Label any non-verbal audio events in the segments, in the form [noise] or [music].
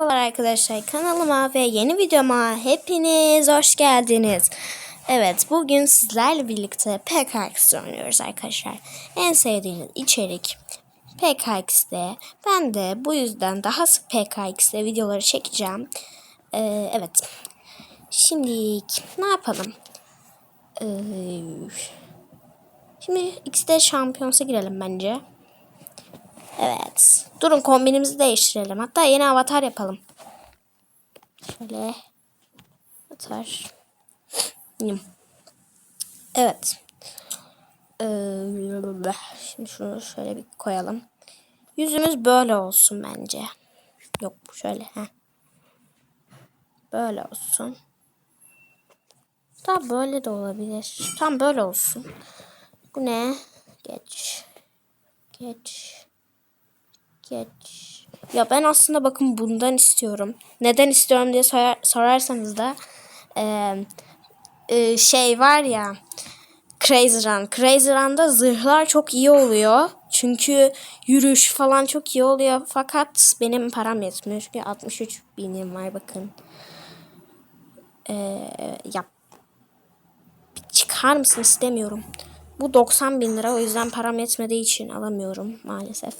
Merhabalar arkadaşlar kanalıma ve yeni videoma hepiniz hoş geldiniz. Evet bugün sizlerle birlikte PKX oynuyoruz arkadaşlar. En sevdiğiniz içerik PKX'de. Ben de bu yüzden daha sık PKX'de videoları çekeceğim. Ee, evet. Şimdi ne yapalım? Ee, şimdi X'de şampiyonsa girelim bence. Evet. Durun kombinimizi değiştirelim. Hatta yeni avatar yapalım. Şöyle. Avatar. Evet. Ee, şimdi şunu şöyle bir koyalım. Yüzümüz böyle olsun bence. Yok şöyle. Heh. Böyle olsun. Tam böyle de olabilir. Tam böyle olsun. Bu ne? Geç. Geç. Geç. Ya ben aslında bakın bundan istiyorum. Neden istiyorum diye sorar, sorarsanız da e, e, şey var ya Crazy Run. Crazy Run'da zırhlar çok iyi oluyor. Çünkü yürüyüş falan çok iyi oluyor. Fakat benim param yetmiyor. Çünkü 63 binim var bakın. Ee, ya çıkar mısın istemiyorum. Bu 90 bin lira o yüzden param yetmediği için alamıyorum maalesef.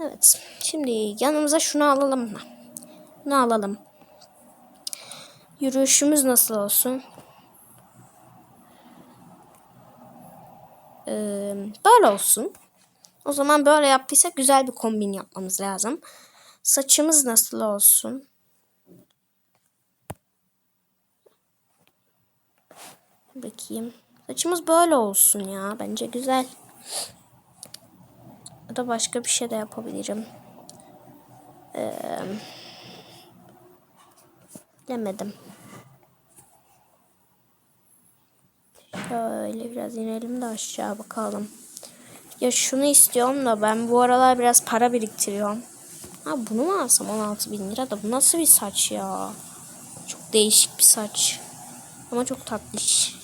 Evet. Şimdi yanımıza şunu alalım mı? Ne alalım? Yürüyüşümüz nasıl olsun? Ee, böyle olsun. O zaman böyle yaptıysak güzel bir kombin yapmamız lazım. Saçımız nasıl olsun? Bakayım. Saçımız böyle olsun ya. Bence güzel. Ya da başka bir şey de yapabilirim. Ee, bilemedim. Şöyle biraz inelim de aşağı bakalım. Ya şunu istiyorum da ben bu aralar biraz para biriktiriyorum. Ha bunu mu alsam 16 bin lira da bu nasıl bir saç ya? Çok değişik bir saç. Ama çok tatlış.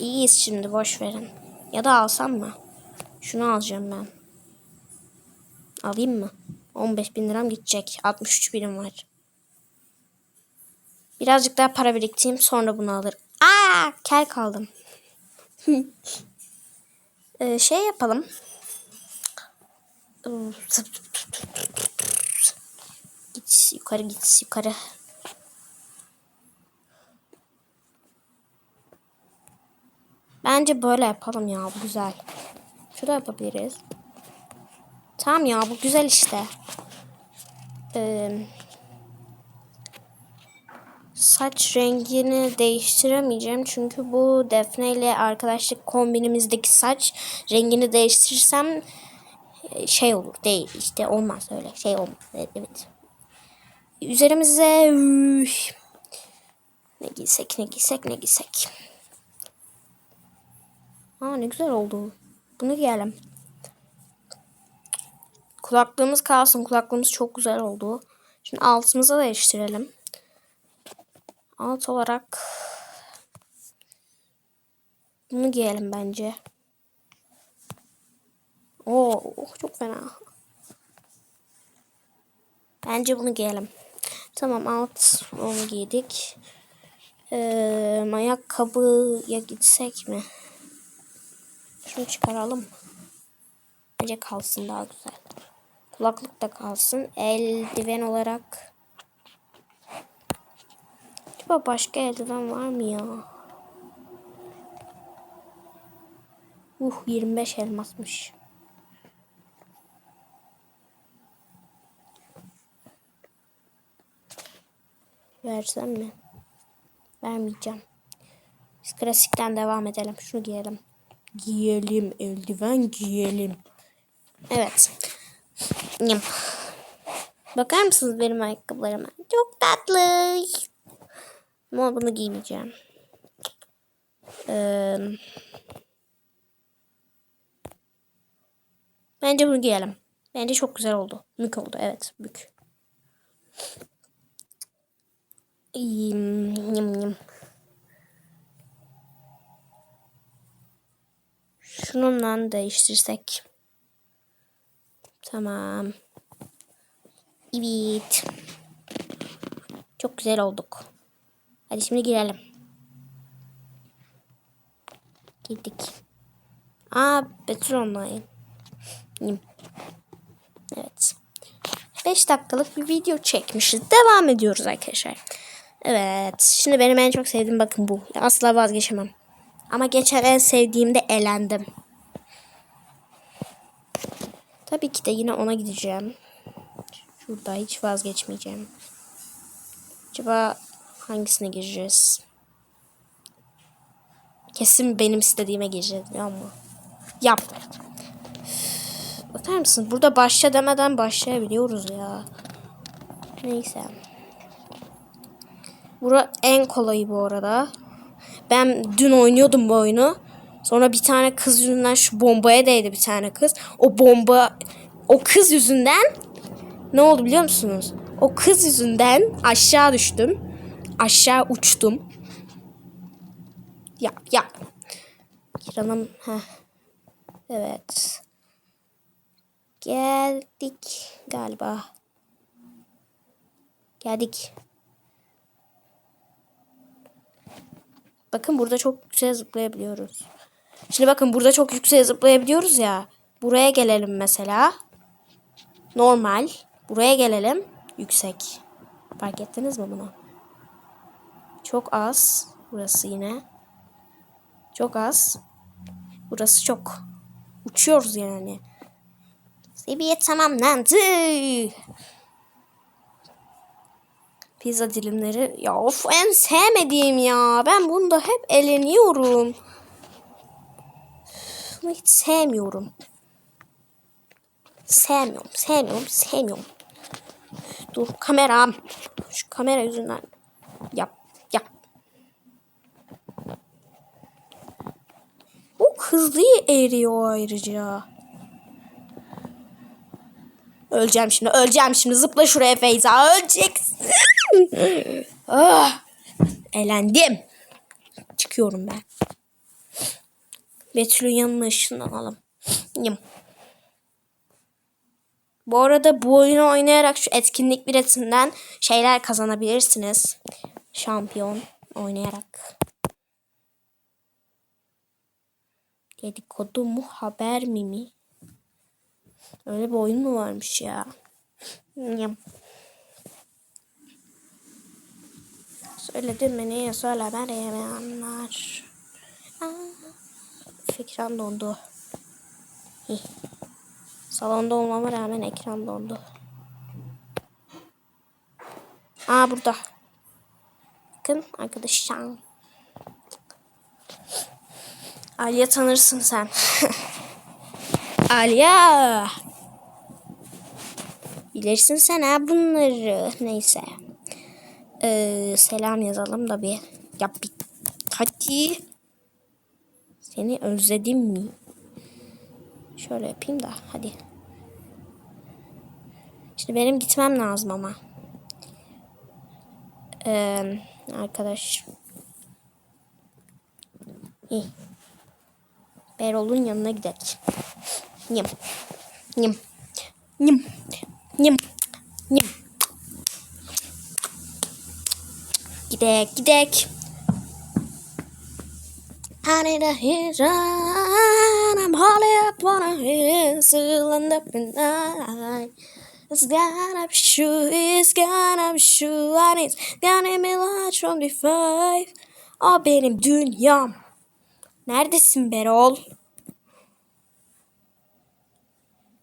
İyiyiz şimdi boş verin. Ya da alsam mı? Şunu alacağım ben. Alayım mı? 15 bin liram gidecek. 63 birim var. Birazcık daha para biriktireyim sonra bunu alırım. Aa, kel kaldım. [laughs] ee, şey yapalım. Git yukarı git yukarı. Bence böyle yapalım ya bu güzel. Şurada yapabiliriz. Tamam ya bu güzel işte. Ee, saç rengini değiştiremeyeceğim. Çünkü bu Defne ile arkadaşlık kombinimizdeki saç rengini değiştirirsem e, şey olur değil işte olmaz öyle şey olmaz evet. Üzerimize üf, ne giysek ne giysek ne giysek. Aa ne güzel oldu. Bunu giyelim. Kulaklığımız kalsın. Kulaklığımız çok güzel oldu. Şimdi altımıza değiştirelim. Alt olarak bunu giyelim bence. Oo çok fena. Bence bunu giyelim. Tamam alt onu giydik. Ee, ayakkabıya gitsek mi? Şunu çıkaralım. Bence kalsın daha güzel. Kulaklık da kalsın. Eldiven olarak. Acaba başka eldiven var mı ya? Uh 25 elmasmış. Versem mi? Vermeyeceğim. Biz klasikten devam edelim. Şunu giyelim. Giyelim eldiven giyelim. Evet. Yım. Bakar mısınız benim ayakkabılarıma? Çok tatlı. Ama bunu giymeyeceğim. Ee, bence bunu giyelim. Bence çok güzel oldu. Mük oldu. Evet. Mük. Yım, yım, yım. Şununla değiştirsek. Tamam. Evet. Çok güzel olduk. Hadi şimdi girelim. Girdik. Aa Betül Online. Evet. 5 dakikalık bir video çekmişiz. Devam ediyoruz arkadaşlar. Evet. Şimdi benim en çok sevdiğim bakın bu. Asla vazgeçemem. Ama geçen en sevdiğimde elendim. Tabii ki de yine ona gideceğim. Şurada hiç vazgeçmeyeceğim. Acaba hangisine gireceğiz? Kesin benim istediğime gireceğiz ama. Yap. Bakar mısın? Burada başla demeden başlayabiliyoruz ya. Neyse. Bura en kolayı bu arada. Ben dün oynuyordum bu oyunu. Sonra bir tane kız yüzünden şu bombaya değdi bir tane kız. O bomba o kız yüzünden ne oldu biliyor musunuz? O kız yüzünden aşağı düştüm. Aşağı uçtum. Yap yap. Kiranım. Heh. Evet. Geldik galiba. Geldik. Bakın burada çok yüksek zıplayabiliyoruz. Şimdi bakın burada çok yüksek zıplayabiliyoruz ya. Buraya gelelim mesela. Normal. Buraya gelelim. Yüksek. Fark ettiniz mi bunu? Çok az. Burası yine. Çok az. Burası çok. Uçuyoruz yani. Seviye tamamlandı. Pizza dilimleri. Ya of en sevmediğim ya. Ben bunda hep eleniyorum. Bunu hiç sevmiyorum. Sevmiyorum, sevmiyorum, sevmiyorum. Dur kameram. Şu kamera yüzünden. Yap, yap. O hızlı eriyor ayrıca. Öleceğim şimdi, öleceğim şimdi. Zıpla şuraya Feyza, öleceksin. Ah, elendim. Çıkıyorum ben. Betül'ün yanına ışınlanalım. Bu arada bu oyunu oynayarak şu etkinlik biletinden şeyler kazanabilirsiniz. Şampiyon oynayarak. Dedikodu mu haber mi mi? Öyle bir oyun mu varmış ya? Söyledim mi niye söylemeyenler? Ekran dondu. Hih. Salonda olmama rağmen ekran dondu. Aa burada. Bakın arkadaşlar. Aliye tanırsın sen. [laughs] Aliye. Bilirsin sen ha bunları. Neyse. Ee, selam yazalım da bir. Yap bir. Hadi. Seni özledim mi? Şöyle yapayım da hadi. Şimdi benim gitmem lazım ama. Ee, arkadaş. İyi. Berol'un yanına gidelim. Yim. Yim. Yim. Yim. Yim. Gidek gidek. I need a run. I'm holly up on a hill, still end up in night. It's gonna be true, it's gonna be true, and it's gonna be large from the five. O benim dünyam. Neredesin Berol?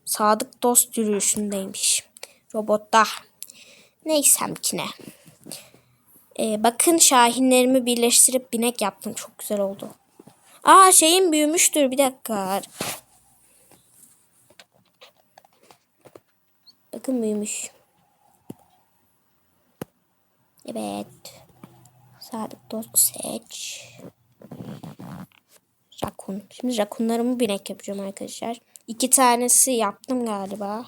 Sadık dost yürüyüşündeymiş. Robotta. Neysem ki ne. Ee, bakın şahinlerimi birleştirip binek yaptım. Çok güzel oldu. Aa şeyim büyümüştür. Bir dakika. Bakın büyümüş. Evet. Sadık dost seç. Rakun. Şimdi rakunlarımı binek yapacağım arkadaşlar. İki tanesi yaptım galiba.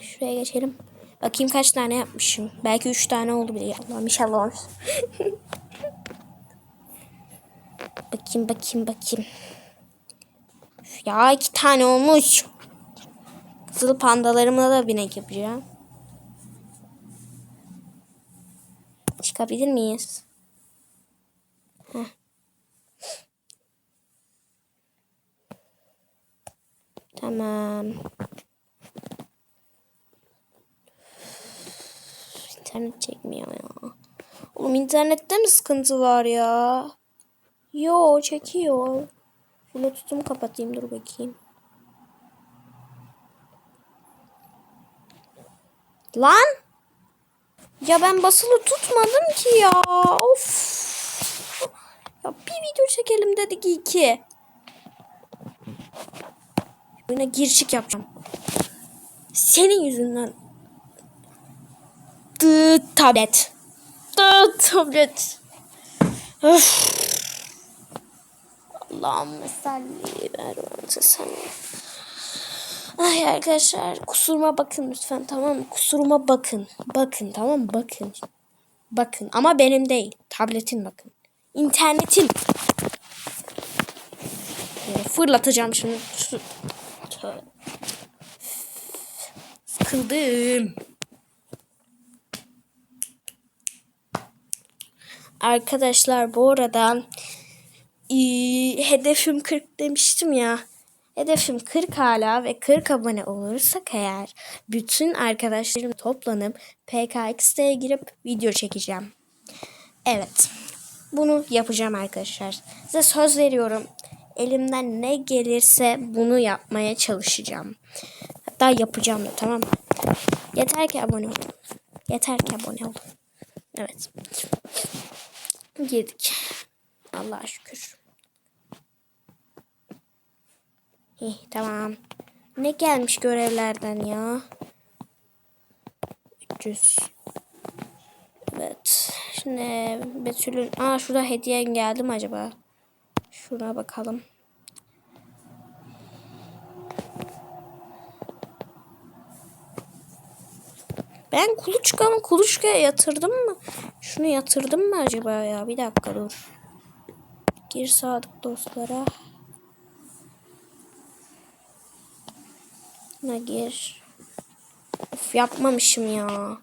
Şuraya geçelim. Bakayım kaç tane yapmışım. Belki üç tane oldu bile. Allah'ım inşallah olur. [laughs] bakayım bakayım bakayım. Ya iki tane olmuş. Kızıl pandalarımla da binek yapacağım. Çıkabilir miyiz? Heh. Tamam. İnternet çekmiyor ya. Oğlum internette mi sıkıntı var ya? Yo çekiyor. Bluetooth'umu kapatayım dur bakayım. Lan! Ya ben basılı tutmadım ki ya. Of. Ya bir video çekelim dedik iyi ki. Oyuna girişik yapacağım. Senin yüzünden. Dı tablet. Dı tablet. Öf. Allah'ım salli ver sen. Ay arkadaşlar kusuruma bakın lütfen tamam mı? Kusuruma bakın. Bakın tamam mı? Bakın. Bakın ama benim değil. Tabletin bakın. İnternetin. Böyle fırlatacağım şimdi. Sıkıldım. Arkadaşlar bu arada hedefim 40 demiştim ya. Hedefim 40 hala ve 40 abone olursak eğer bütün arkadaşlarım toplanıp PKX'de girip video çekeceğim. Evet. Bunu yapacağım arkadaşlar. Size söz veriyorum. Elimden ne gelirse bunu yapmaya çalışacağım. Hatta yapacağım da tamam mı? Yeter ki abone olun. Yeter ki abone olun. Evet. Yedik. Allah'a şükür. İyi tamam. Ne gelmiş görevlerden ya? 300. Evet. Şimdi Betül'ün... Aa şurada hediyen geldi mi acaba? Şuna bakalım. Ben kuluçkamı kuluçkaya yatırdım mı? Şunu yatırdım mı acaba ya? Bir dakika dur. Gir sadık dostlara. Ne gir. Of yapmamışım ya.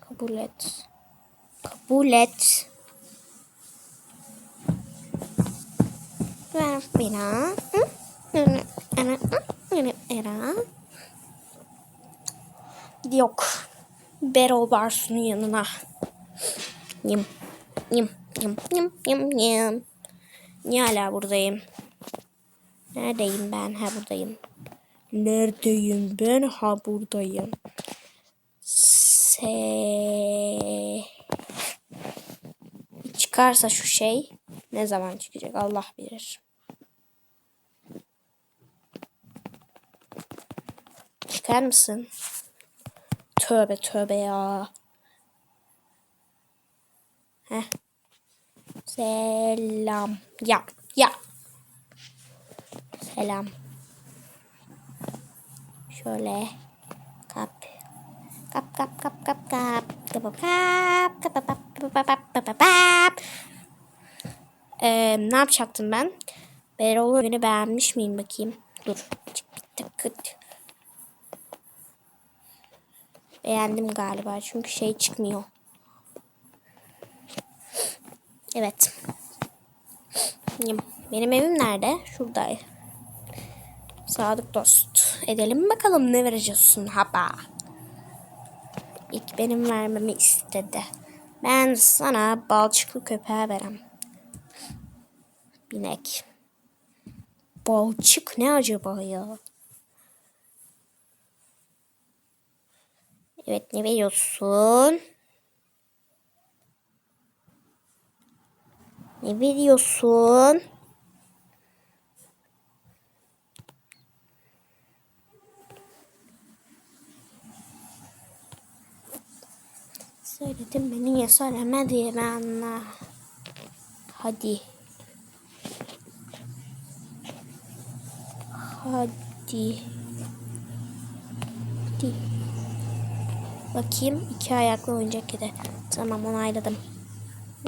Kabul et. Kabul et. Ver bana. Hı? Ana, ana, ana. Yok. Berol Barsu'nun yanına. Yım. Yım. Yım. Yım. Yım. Yım. Niye hala buradayım? Neredeyim ben? Ha buradayım. Neredeyim ben? Ha buradayım. Se çıkarsa şu şey ne zaman çıkacak Allah bilir. Çıkar mısın? Tövbe tövbe ya. Heh. Selam. Ya ya. Selam. Şöyle kap. Kap kap kap kap kap. Kap kap kap kap kap kap kap kap kap. Ee, ne yapacaktım ben? Berol beni beğenmiş miyim bakayım. Dur. Çık bir tıkıt. Beğendim galiba çünkü şey çıkmıyor. Evet. Benim evim nerede? Şurada. Sadık dost. Edelim bakalım ne vereceksin hapa. İlk benim vermemi istedi. Ben sana balçıklı köpeğe verem. Binek. Balçık ne acaba ya? Evet ne veriyorsun? Ne veriyorsun? Söyledim beni niye söylemedi ben. Hadi. Hadi. Hadi. Bakayım iki ayaklı oyuncak kedi. Tamam onayladım.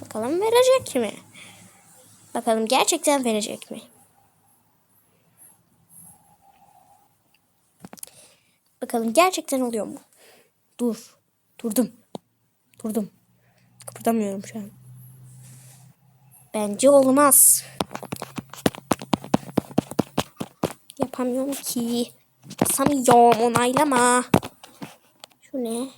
Bakalım verecek mi? Bakalım gerçekten verecek mi? Bakalım gerçekten oluyor mu? Dur. Durdum. Durdum. Kıpırdamıyorum şu an. Bence olmaz. Yapamıyorum ki. Basamıyorum onaylama. Şu ne?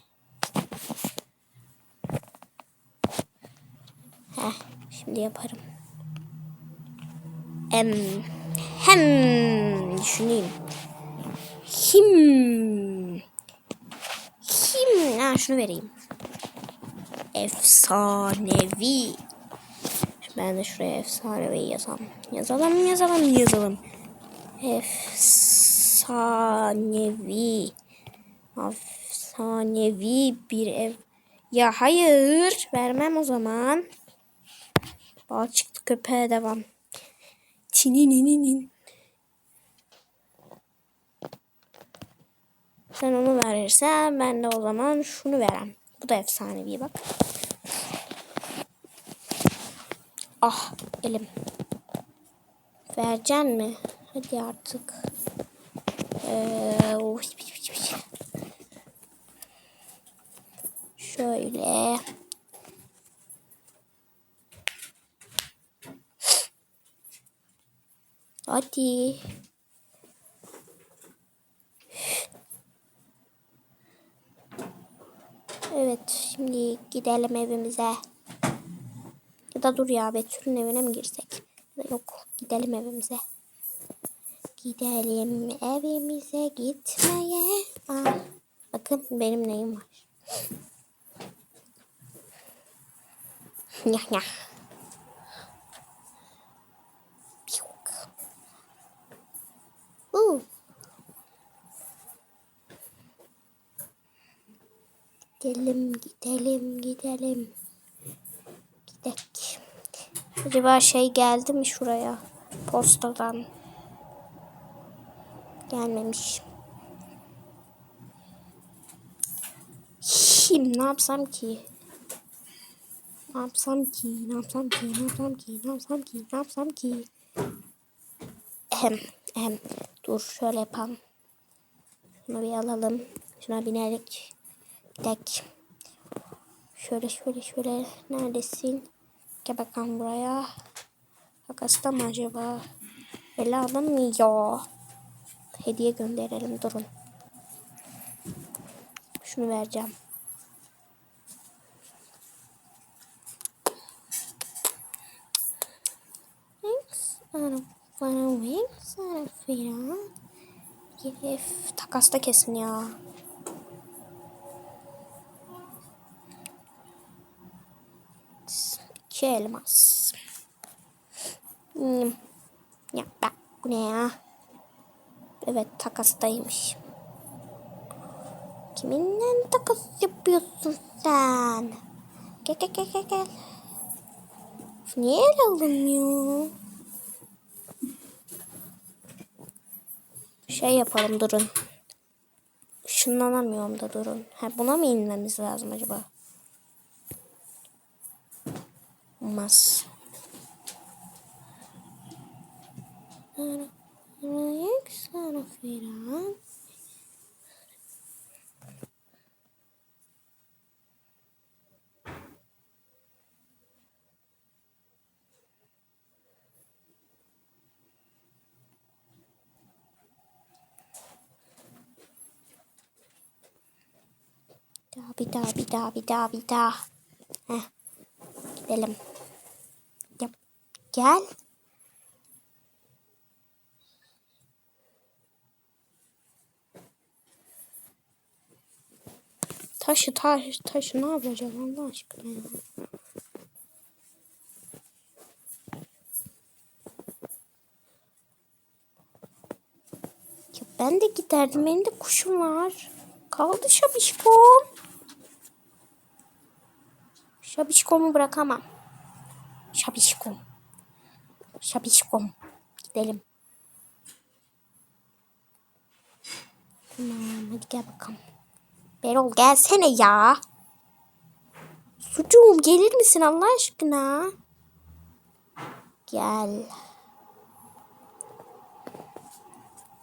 Heh, şimdi yaparım. Em, hem düşüneyim. Kim? Kim? Ha, şunu vereyim. Efsanevi. Ben de şuraya efsanevi yazalım. Yazalım, yazalım, yazalım. Efsanevi. Efsanevi bir ev. Ya hayır. Vermem o zaman. Bal çıktı köpeğe devam. Tinininin. Sen onu verirsen ben de o zaman şunu verem. Bu da efsanevi bak. Ah elim. Vereceksin mi? Hadi artık. Ee, oh, Şöyle. Hadi. Evet şimdi gidelim evimize. Ya da dur ya Betül'ün evine mi girsek? Yok gidelim evimize. Gidelim evimize gitmeye. Aa, bakın benim neyim var. Nyah nyah. Uh. Gidelim, gidelim, gidelim. Gidek. Acaba şey geldi mi şuraya? Postadan. Gelmemiş. Kim ne yapsam ki? Ne yapsam ki? Ne yapsam ki? Ne yapsam ki? Ne yapsam ki? Ne yapsam ki? Ehem, ehem. Dur şöyle yapalım. Şunu bir alalım. Şuna binerek gidek. Şöyle şöyle şöyle. Neredesin? Gel bakalım buraya. Hakasta mı acaba? Ele alınmıyor. Hediye gönderelim. Durun. Şunu vereceğim. Thanks. Bana wings. Fena. Yef. Takasta kesin ya. İki elmas. Hmm. Ya bak bu ne ya? Evet takastaymış. Kiminle takas yapıyorsun sen? Gel gel gel gel gel. Niye el alınmıyor? Şey yapalım durun. Işınlanamıyorum da durun. Ha, buna mı inmemiz lazım acaba? Olmaz. Ayak sana bir daha bir daha bir daha bir daha. Heh. Gidelim. Yap. Gel. Taşı taş taşı ne yapacağız Allah aşkına ya. Ben de giderdim. Benim de kuşum var. Kaldı şabişkom. Şabişkomu bırakamam. Şabişkom. Şabişkom. Gidelim. Tamam hadi gel bakalım. Berol gelsene ya. Sucuğum gelir misin Allah aşkına? Gel.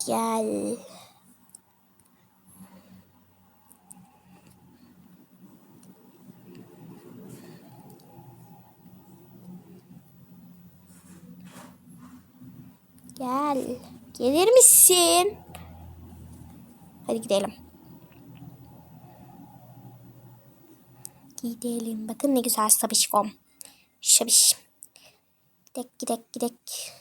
Gel. Gel. Gelir misin? Hadi gidelim. Gidelim. Bakın ne güzel sabişkom. Şabiş. Gidek gidek gidek.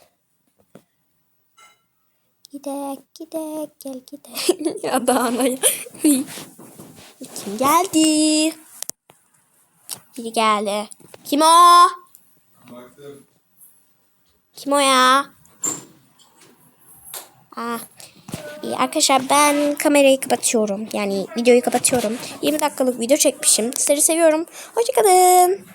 Gidek gidek gel gidek. [laughs] ya da anaya. [laughs] Kim geldi? Biri geldi. Kim o? Baktım. Kim o ya? Ah. İyi arkadaşlar ben kamerayı kapatıyorum. Yani videoyu kapatıyorum. 20 dakikalık video çekmişim. Sizleri seviyorum. Hoşçakalın.